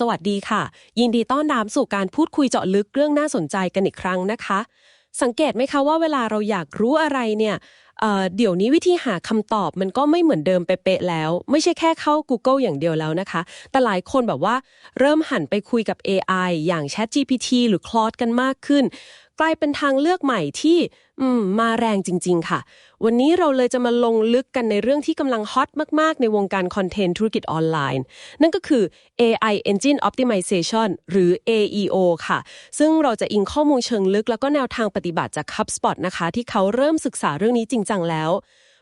สวัสดีค่ะ ยินดีต้อนรับสู่การพูดคุยเจาะลึกเรื่องน่าสนใจกันอีกครั้งนะคะ สังเกตไหมคะว่าเวลาเราอยากรู้อะไรเนี่ยเเดี๋ยวนี้วิธีหาคำตอบมันก็ไม่เหมือนเดิมเป๊ะแล้ว ไม่ใช่แค่เข้า Google อย่างเดียวแล้วนะคะ แต่หลายคนแบบว่าเริ่มหันไปคุยกับ AI อย่าง ChatGPT หรือ Claude กันมากขึ้น ลายเป็นทางเลือกใหม่ที่มมาแรงจริง ๆ ค่ะ วันนี้เราเลยจะมาลงลึกกันในเรื่องที่กำลังฮอตมากๆ ในวงการคอนเทนต์ธุรกิจออนไลน์ นั่นก็คือ AI Engine Optimization หรือ AEO ค่ะ ซึ่งเราจะอิงข้อมูลเชิงลึก แล้วก็แนวทางปฏิบัติจาก HubSpot นะคะ ที่เขาเริ่มศึกษาเรื่องนี้จริงจังแล้ว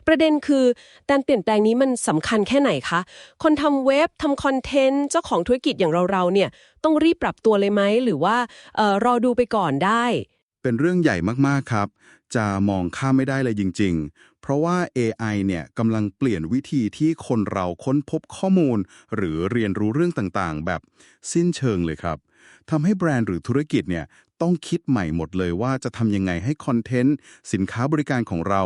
ประเด็นคือการเปลี่ยนแปลงนี้มันสำคัญแค่ไหนคะ คนทำเว็บทำคอนเทนต์ เจ้าของธุรกิจอย่างเราๆเนี่ยต้องรีบปรับตัวเลยไหม หรือว่าออรอดูไปก่อนได้ เป็นเรื่องใหญ่มากๆครับ จะมองข้ามไม่ได้เลยจริง ๆ เพราะว่า AI เนี่ยกำลังเปลี่ยนวิธีที่คนเราค้นพบข้อมูล หรือเรียนรู้เรื่องต่างๆ แบบสิ้นเชิงเลยครับทำให้แบรนด์หรือธุรกิจเนี่ยต้องคิดใหม่หมดเลยว่าจะทำยังไงให้คอนเทนต์ สินค้าบริการของเรา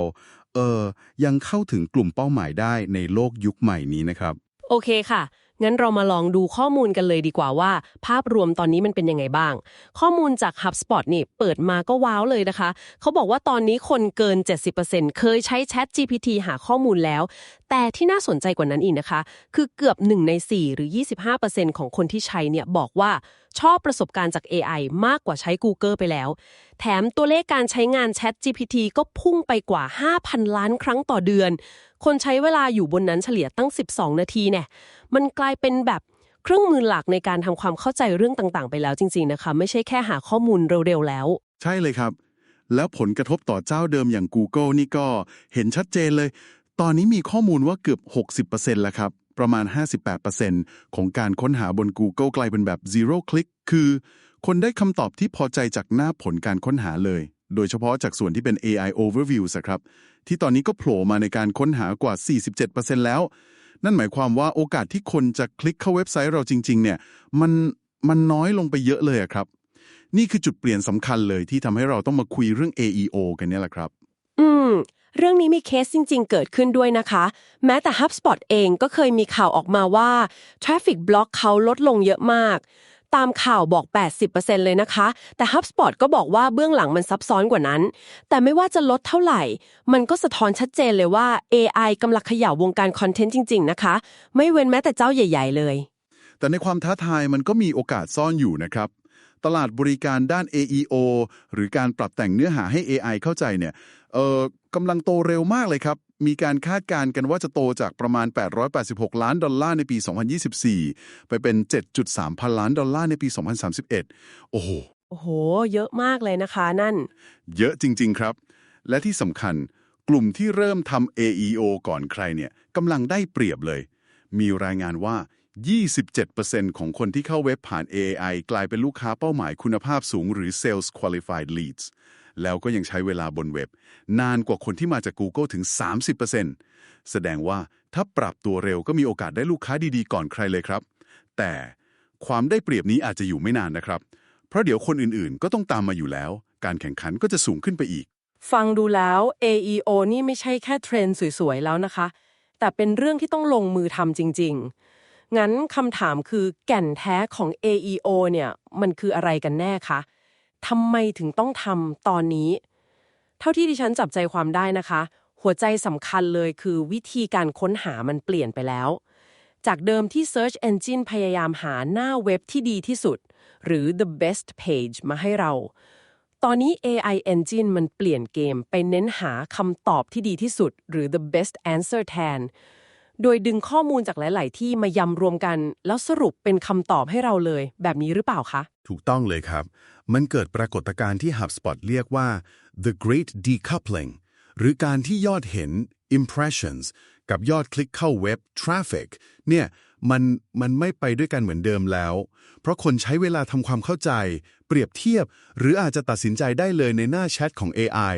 เออยังเข้าถึงกลุ่มเป้าหมายได้ในโลกยุคใหม่นี้นะครับ โอเคค่ะ งั้นเรามาลองดูข้อมูลกันเลยดีกว่าว่า ภาพรวมตอนนี้มันเป็นยังไงบ้าง ข้อมูลจาก HubSpot นี่เปิดมาก็ว้าวเลยนะคะ เขาบอกว่าตอนนี้คนเกิน 70%เคยใช้ Chat GPT หาข้อมูลแล้วแต่ที่น่าสนใจกว่านั้นอีกนะคะ คือเกือบ1ใน 4 หรือ 25%ของคนที่ใช้เนี่ยบอกว่าชอบประสบการณ์จาก AI มากกว่าใช้ Google ไปแล้ว แถมตัวเลขการใช้งาน Chat GPT ก็พุ่งไปกว่า 5,000 ล้านครั้งต่อเดือน คนใช้เวลาอยู่บนนั้นเฉลี่ยตั้ง 12 นาทีเนี่ยมันกลายเป็นแบบเครื่องมือหลักในการทำความเข้าใจเรื่องต่างๆ ไปแล้วจริง ๆ นะคะ ไม่ใช่แค่หาข้อมูลเร็วๆแล้ว ใช่เลยครับ แล้วผลกระทบต่อเจ้าเดิมอย่าง Google นี่ก็เห็นชัดเจนเลย ตอนนี้มีข้อมูลว่าเกือบ 60%แล้วครับ ประมาณ 58%ของการค้นหาบน Google กลายเป็นแบบ zero click คือ คนได้คำตอบที่พอใจจากหน้าผลการค้นหาเลย โดยเฉพาะจากส่วนที่เป็น AI overviews อะครับ ที่ตอนนี้ก็โผล่มาในการค้นหากว่า 47%แล้ว นั่นหมายความว่าโอกาสที่คนจะคลิกเข้าเว็บไซต์เราจริง ๆ เนี่ย มัน มันน้อยลงไปเยอะเลยครับ นี่คือจุดเปลี่ยนสำคัญเลยที่ทำให้เราต้องมาคุยเรื่อง AEO กันเนี่ยแหละครับ อืม เรื่องนี้มีเคสจริง ๆ เกิดขึ้นด้วยนะคะ แม้แต่ HubSpot เองก็เคยมีข่าวออกมาว่า Traffic Block เขาลดลงเยอะมาก ตามข่าวบอก 80%เลยนะคะ แต่ HubSpot ก็บอกว่าเบื้องหลังมันซับซ้อนกว่านั้น แต่ไม่ว่าจะลดเท่าไหร่ มันก็สะท้อนชัดเจนเลยว่า AI กำลังขย่าวงการคอนเทนต์จริง ๆ นะคะ ไม่เว้นแม้แต่เจ้าใหญ่ ๆ เลย แต่ในความท้าทายมันก็มีโอกาสซ่อนอยู่นะครับตลาดบริการด้าน AEO หรือการปรับแต่งเนื้อหาให้ AI เข้าใจเนี่ย เอ่อกำลังโตเร็วมากเลยครับ มีการคาดการณ์กันว่าจะโตจากประมาณ 886 ล้านดอลลาร์ในปี 2024 ไปเป็น 7.3 พันล้านดอลลาร์ในปี 2031 โอ้โห โอ้โห เยอะมากเลยนะคะนั่น เยอะจริง ๆ ครับ และที่สำคัญกลุ่มที่เริ่มทำ AEO ก่อนใครเนี่ยกำลังได้เปรียบเลย มีรายงานว่า 27%ของคนที่เข้าเว็บผ่าน AI กลายเป็นลูกค้าเป้าหมายคุณภาพสูงหรือ Sales Qualified Leads แล้วก็ยังใช้เวลาบนเว็บ นานกว่าคนที่มาจาก Google ถึง 30%แสดงว่าถ้าปรับตัวเร็วก็มีโอกาสได้ลูกค้าดีๆ ก่อนใครเลยครับ แต่ความได้เปรียบนี้อาจจะอยู่ไม่นานนะครับ เพราะเดี๋ยวคนอื่นๆ ก็ต้องตามมาอยู่แล้ว การแข่งขันก็จะสูงขึ้นไปอีก ฟังดูแล้ว AEO นี่ไม่ใช่แค่เทรนด์สวยๆ แล้วนะคะ แต่เป็นเรื่องที่ต้องลงมือทำจริง ๆ งั้นคำถามคือแก่นแท้ของ AEO เนี่ยมันคืออะไรกันแน่คะ ทำไมถึงต้องทำตอนนี้ เท่าที่ดิฉันจับใจความได้นะคะ หัวใจสำคัญเลยคือวิธีการค้นหามันเปลี่ยนไปแล้ว จากเดิมที่ Search Engine พยายามหาหน้าเว็บที่ดีที่สุด หรือ the best page มาให้เรา ตอนนี้ AI Engine มันเปลี่ยนเกมไปเน้นหาคำตอบที่ดีที่สุด หรือ the best answer แทน โดยดึงข้อมูลจากหลาย ๆ ที่มายำรวมกัน แล้วสรุปเป็นคำตอบให้เราเลย แบบนี้หรือเปล่าคะ ถูกต้องเลยครับ มันเกิดปรากฏการณ์ที่ HubSpot เรียกว่า the great decoupling หรือการที่ยอดเห็น impressions กับยอดคลิกเข้าเว็บ traffic เนี่ย มันมันไม่ไปด้วยกันเหมือนเดิมแล้ว เพราะคนใช้เวลาทำความเข้าใจ เปรียบเทียบ หรืออาจจะตัดสินใจได้เลยในหน้าแชทของ AI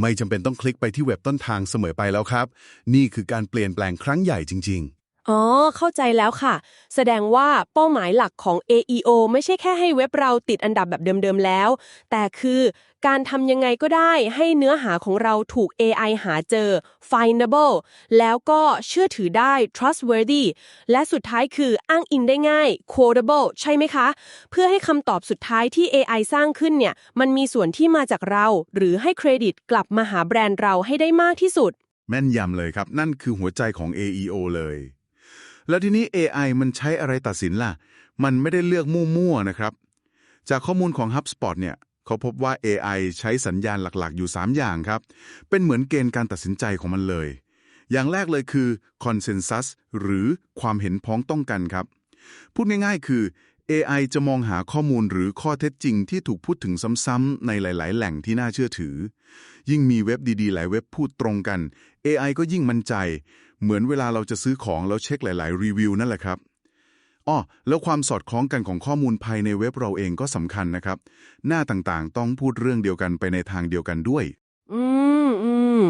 ไม่จำเป็นต้องคลิกไปที่เว็บต้นทางเสมอไปแล้วครับ นี่คือการเปลี่ยนแปลงครั้งใหญ่จริง ๆ อ๋อ เข้าใจแล้วค่ะ แสดงว่าเป้าหมายหลักของ AEO ไม่ใช่แค่ให้เว็บเราติดอันดับแบบเดิมๆแล้ว แต่คือการทำยังไงก็ได้ให้เนื้อหาของเราถูก AI หาเจอ findable แล้วก็เชื่อถือได้ trustworthy และสุดท้ายคืออ้างอิงได้ง่าย quotable ใช่ไหมคะ เพื่อให้คำตอบสุดท้ายที่ AI สร้างขึ้นเนี่ย มันมีส่วนที่มาจากเรา หรือให้เครดิตกลับมาหาแบรนด์เราให้ได้มากที่สุด แม่นยำเลยครับ นั่นคือหัวใจของ AEO เลย แล้วทีนี้ AI มันใช้อะไรตัดสินล่ะ มันไม่ได้เลือกมั่วๆนะครับ จากข้อมูลของ HubSpot เนี่ยเขาพบว่า AI ใช้สัญญาณหลักๆ อยู่ 3 อย่างครับ เป็นเหมือนเกณฑ์การตัดสินใจของมันเลย อย่างแรกเลยคือ consensus หรือความเห็นพ้องต้องกันครับ พูดง่ายๆ คือ AI จะมองหาข้อมูลหรือข้อเท็จจริงที่ถูกพูดถึงซ้ำๆในหลาย ๆ แหล่งที่น่าเชื่อถือ ยิ่งมีเว็บดีๆ หลายเว็บพูดตรงกัน AI ก็ยิ่งมั่นใจ เหมือนเวลาเราจะซื้อของแล้วเช็คหลาย ๆ รีวิวนั่นแหละครับอ้อแล้วความสอดคล้องกันของข้อมูลภายในเว็บเราเองก็สำคัญนะครับ หน้าต่างๆ ต้องพูดเรื่องเดียวกันไปในทางเดียวกันด้วย อืมอืม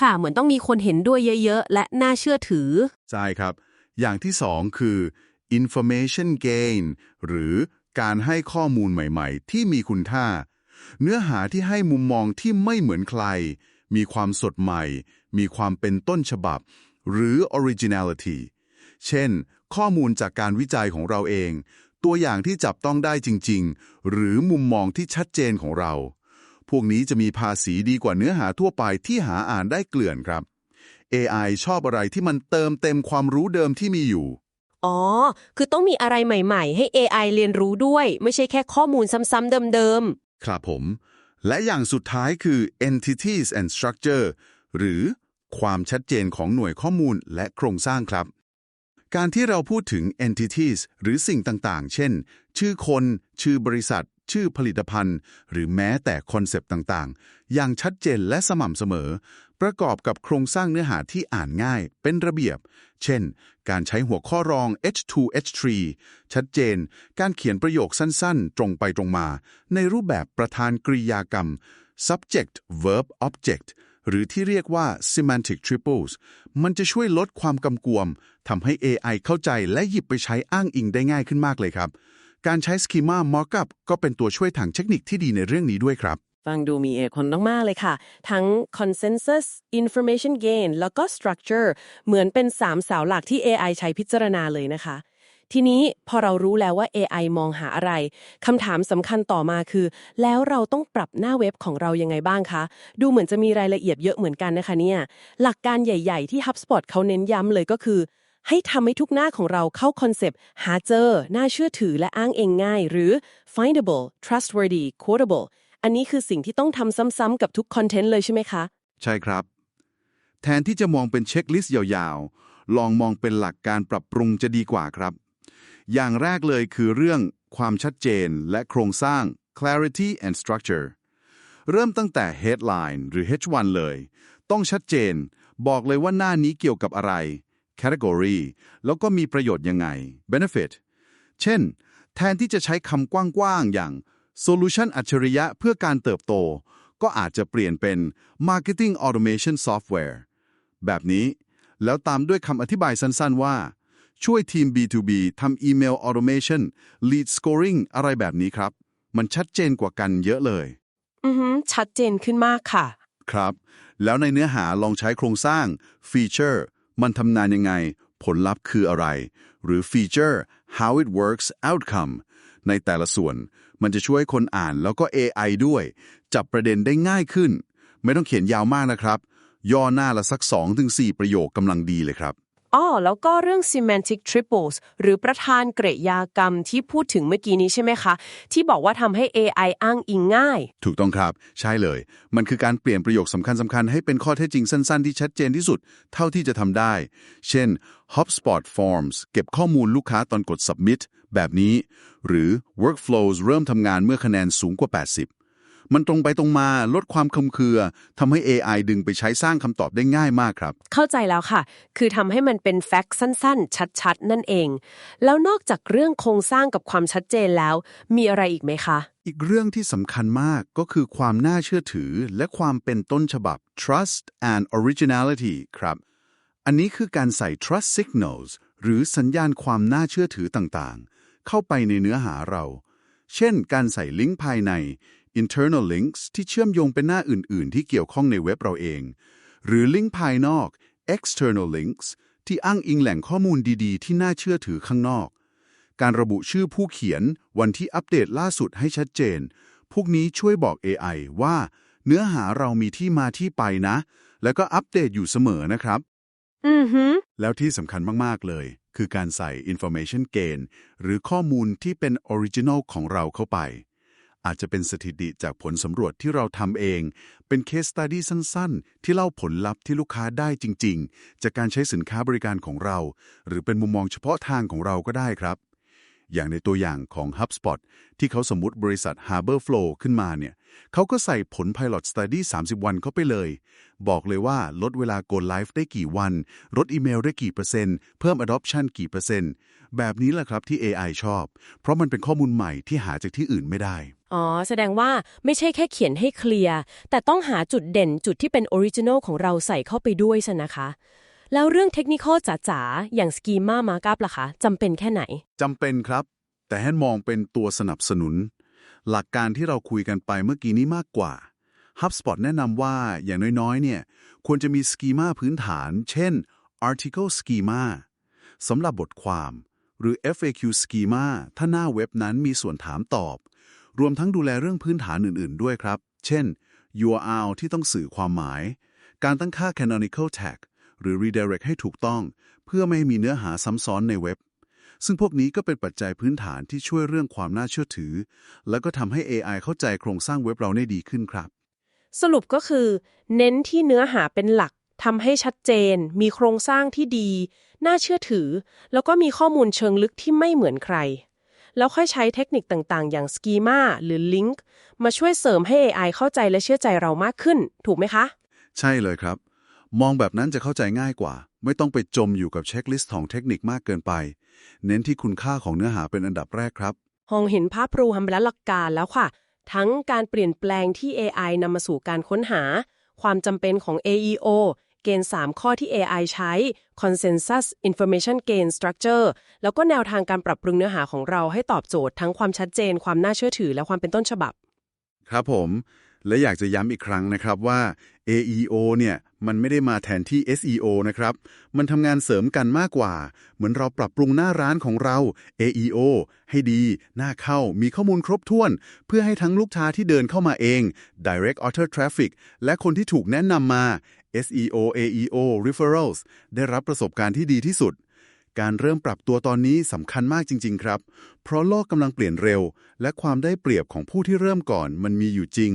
ค่ะ เหมือนต้องมีคนเห็นด้วยเยอะ ๆ และน่าเชื่อถือ ใช่ครับ อย่างที่สองคือ information gain หรือการให้ข้อมูลใหม่ๆ ที่มีคุณค่า เนื้อหาที่ให้มุมมองที่ไม่เหมือนใคร มีความสดใหม่ มีความเป็นต้นฉบับ หรือ originality เช่น ข้อมูลจากการวิจัยของเราเอง ตัวอย่างที่จับต้องได้จริง ๆ หรือมุมมองที่ชัดเจนของเรา พวกนี้จะมีภาษีดีกว่าเนื้อหาทั่วไปที่หาอ่านได้เกลื่อนครับ AI ชอบอะไรที่มันเติมเต็มความรู้เดิมที่มีอยู่ อ๋อ คือต้องมีอะไรใหม่ๆ ให้ AI เรียนรู้ด้วย ไม่ใช่แค่ข้อมูลซ้ำๆเดิมครับผม และอย่างสุดท้ายคือ entities and structure หรือ ความชัดเจนของหน่วยข้อมูลและโครงสร้างครับ การที่เราพูดถึง entities หรือสิ่งต่างๆ เช่น ชื่อคน ชื่อบริษัท ชื่อผลิตภัณฑ์ หรือแม้แต่คอนเซปต์ต่างๆ อย่างชัดเจนและสม่ำเสมอ ประกอบกับโครงสร้างเนื้อหาที่อ่านง่าย เป็นระเบียบ เช่น การใช้หัวข้อรอง H2 H3 ชัดเจน การเขียนประโยคสั้นๆ ตรงไปตรงมา ในรูปแบบประธานกริยากรรม subject verb object หรือที่เรียกว่า semantic triples มันจะช่วยลดความกำกวมทำให้ AI เข้าใจและหยิบไปใช้อ้างอิงได้ง่ายขึ้นมากเลยครับ การใช้ schema markup ก็เป็นตัวช่วยทางเทคนิคที่ดีในเรื่องนี้ด้วยครับฟังดูมีเอกคนมากๆเลยค่ะ ทั้ง consensus information gain แล้วก็ structure เหมือนเป็นสามเสาหลักที่ AI ใช้พิจารณาเลยนะคะ ทีนี้พอเรารู้แล้วว่า AI มองหาอะไรคำถามสำคัญต่อมาคือ แล้วเราต้องปรับหน้าเว็บของเรายังไงบ้างคะ ดูเหมือนจะมีรายละเอียดเยอะเหมือนกันนะคะเนี่ยหลักการใหญ่ๆ ที่ HubSpot เขาเน้นย้ำเลยก็คือ ให้ทำให้ทุกหน้าของเราเข้าคอนเซปต์หาเจอ น่าเชื่อถือและอ้างเองง่าย หรือ findable trustworthy quotable อันนี้คือสิ่งที่ต้องทำซ้ำๆกับทุกคอนเทนต์เลยใช่ไหมคะ ใช่ครับ แทนที่จะมองเป็นเช็คลิสต์ยาวๆ ลองมองเป็นหลักการปรับปรุงจะดีกว่าครับ อย่างแรกเลยคือเรื่องความชัดเจนและโครงสร้าง clarity and structure เริ่มตั้งแต่ headline หรือ H1 เลย ต้องชัดเจน บอกเลยว่าหน้านี้เกี่ยวกับอะไร category แล้วก็มีประโยชน์ยังไง benefit เช่น แทนที่จะใช้คำกว้างๆ อย่าง solution อัจฉริยะเพื่อการเติบโต ก็อาจจะเปลี่ยนเป็น marketing automation software แบบนี้ แล้วตามด้วยคำอธิบายสั้นๆว่า ช่วยทีม B2B ทำอีเมล automation lead scoring อะไรแบบนี้ครับ มันชัดเจนกว่ากันเยอะเลย อือฮึชัดเจนขึ้นมากค่ะ ครับ แล้วในเนื้อหาลองใช้โครงสร้าง feature มันทำงานยังไง ผลลัพธ์คืออะไร หรือ feature how it works outcome ในแต่ละส่วน มันจะช่วยคนอ่านแล้วก็ AI ด้วย จับประเด็นได้ง่ายขึ้น ไม่ต้องเขียนยาวมากนะครับ ย่อหน้าละสัก 2-4 ประโยคกำลังดีเลยครับ อ๋อแล้วก็เรื่อง semantic triples หรือประธานกริยากรรมที่พูดถึงเมื่อกี้นี้ใช่ไหมคะ ที่บอกว่าทำให้ AI อ้างอิงง่าย ถูกต้องครับ ใช่เลย มันคือการเปลี่ยนประโยคสำคัญสำคัญให้เป็นข้อเท็จจริงสั้นๆ ที่ชัดเจนที่สุด เท่าที่จะทำได้ เช่น HubSpot Forms เก็บข้อมูลลูกค้าตอนกด submit แบบนี้ หรือ Workflows เริ่มทำงานเมื่อคะแนนสูงกว่า 80 มันตรงไปตรงมาลดความคลุมเครือทำให้ AI ดึงไปใช้สร้างคำตอบได้ง่ายมากครับ เข้าใจแล้วค่ะ คือทำให้มันเป็นแฟกต์สั้น ๆ ชัด ๆ นั่นเอง แล้วนอกจากเรื่องโครงสร้างกับความชัดเจนแล้ว มีอะไรอีกไหมคะ อีกเรื่องที่สำคัญมากก็คือความน่าเชื่อถือ และความเป็นต้นฉบับ trust and originality ครับ อันนี้คือการใส่ trust signals หรือสัญญาณความน่าเชื่อถือต่างๆ เข้าไปในเนื้อหาเรา เช่น การใส่ลิงก์ภายใน internal links ที่เชื่อมโยงเป็นหน้าอื่น ๆ ที่เกี่ยวข้องในเว็บเราเอง หรือลิงก์ภายนอก external links ที่อ้างอิงแหล่งข้อมูลดี ๆ ที่น่าเชื่อถือข้างนอก การระบุชื่อผู้เขียนวันที่อัปเดตล่าสุดให้ชัดเจน พวกนี้ช่วยบอก AI ว่า เนื้อหาเรามีที่มาที่ไปนะ แล้วก็อัปเดตอยู่เสมอนะครับ อือหือแล้วที่สำคัญมาก ๆ เลย คือการใส่ information gain หรือข้อมูลที่เป็น original ของเราเข้าไป อาจจะเป็นสถิติจากผลสำรวจที่เราทำเอง เป็น case study สั้นๆ ที่เล่าผลลัพธ์ที่ลูกค้าได้จริง ๆ จากการใช้สินค้าบริการของเรา หรือเป็นมุมมองเฉพาะทางของเราก็ได้ครับ อย่างในตัวอย่างของ HubSpot ที่เขาสมมติบริษัท Harbor Flow ขึ้นมาเนี่ยเขาก็ใส่ผล Pilot Study 30 วันเข้าไปเลย บอกเลยว่าลดเวลา Go Live ได้กี่วัน ลดอีเมลได้กี่เปอร์เซ็นต์ เพิ่ม Adoption กี่เปอร์เซ็นต์ แบบนี้แหละครับที่ AI ชอบ เพราะมันเป็นข้อมูลใหม่ที่หาจากที่อื่นไม่ได้ อ๋อ แสดงว่าไม่ใช่แค่เขียนให้เคลียร์ แต่ต้องหาจุดเด่นจุดที่เป็นออริจินอลของเราใส่เข้าไปด้วยสินะคะ แล้วเรื่องเทคนิคจ๋าๆ อย่างสกีมามาร์ก p ล่ะคะจำเป็นแค่ไหนจำเป็นครับ แต่ให้มองเป็นตัวสนับสนุน หลักการที่เราคุยกันไปเมื่อกี้นี้มากกว่า HubSpot แนะนำว่าอย่างน้อยๆ เนี่ย ควรจะมีสกีมาพื้นฐาน เช่น article schema สำหรับบทความ หรือ FAQ schema ถ้าหน้าเว็บนั้นมีส่วนถามตอบ รวมทั้งดูแลเรื่องพื้นฐานอื่น ๆ ด้วยครับ เช่น URL ที่ต้องสื่อความหมาย การตั้งค่า canonical tag หรือ redirect ให้ถูกต้อง เพื่อไม่ให้มีเนื้อหาซ้ำซ้อนในเว็บ ซึ่งพวกนี้ก็เป็นปัจจัยพื้นฐานที่ช่วยเรื่องความน่าเชื่อถือ แล้วก็ทำให้ AI เข้าใจโครงสร้างเว็บเราได้ดีขึ้นครับ สรุปก็คือ เน้นที่เนื้อหาเป็นหลักทำให้ชัดเจน มีโครงสร้างที่ดี น่าเชื่อถือ แล้วก็มีข้อมูลเชิงลึกที่ไม่เหมือนใคร แล้วค่อยใช้เทคนิคต่างๆ อย่างสกีมาหรือลิงก์มาช่วยเสริมให้ AI เข้าใจและเชื่อใจเรามากขึ้น ถูกไหมคะ ใช่เลยครับ มองแบบนั้นจะเข้าใจง่ายกว่า ไม่ต้องไปจมอยู่กับเช็คลิสต์ของเทคนิคมากเกินไป เน้นที่คุณค่าของเนื้อหาเป็นอันดับแรกครับหองเห็นภาพรวมและหลักการแล้วค่ะ ทั้งการเปลี่ยนแปลงที่ AI นำมาสู่การค้นหา ความจำเป็นของ AEO เกณฑ์ 3 ข้อที่ AI ใช้ Consensus Information Gain Structure แล้วก็แนวทางการปรับปรุงเนื้อหาของเราให้ตอบโจทย์ทั้งความชัดเจน ความน่าเชื่อถือ และความเป็นต้นฉบับ ครับผม และอยากจะย้ำอีกครั้งนะครับว่า AEO เนี่ยมันไม่ได้มาแทนที่ SEO นะครับ มันทำงานเสริมกันมากกว่า เหมือนเราปรับปรุงหน้าร้านของเรา AEO ให้ดี หน่าเข้า มีข้อมูลครบถ้วน เพื่อให้ทั้งลูกค้าที่เดินเข้ามาเอง Direct Author Traffic และคนที่ถูกแนะนำมา SEO AEO Referrals ได้รับประสบการณ์ที่ดีที่สุด การเริ่มปรับตัวตอนนี้สำคัญมากจริง ๆ ครับ เพราะโลกกำลังเปลี่ยนเร็ว และความได้เปรียบของผู้ที่เริ่มก่อนมันมีอยู่จริง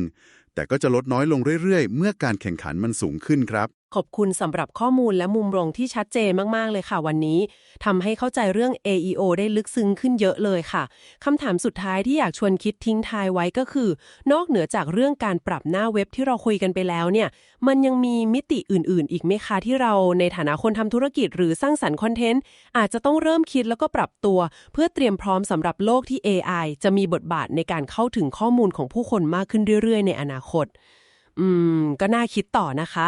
แต่ก็จะลดน้อยลงเรื่อยๆ เมื่อการแข่งขันมันสูงขึ้นครับ ขอบคุณสำหรับข้อมูลและมุมมองที่ชัดเจนมาก ๆ เลยค่ะวันนี้ทำให้เข้าใจเรื่อง AEO ได้ลึกซึ้งขึ้นเยอะเลยค่ะคำถามสุดท้ายที่อยากชวนคิดทิ้งทายไว้ก็คือ นอกเหนือจากเรื่องการปรับหน้าเว็บที่เราคุยกันไปแล้วเนี่ย มันยังมีมิติอื่น ๆ อีกไหมคะที่เราในฐานะคนทำธุรกิจหรือสร้างสรรค์คอนเทนต์อาจจะต้องเริ่มคิดแล้วก็ปรับตัว เพื่อเตรียมพร้อมสำหรับโลกที่ AI จะมีบทบาทในการเข้าถึงข้อมูลของผู้คนมากขึ้นเรื่อย ๆ ในอนาคต อืม ก็น่าคิดต่อนะคะ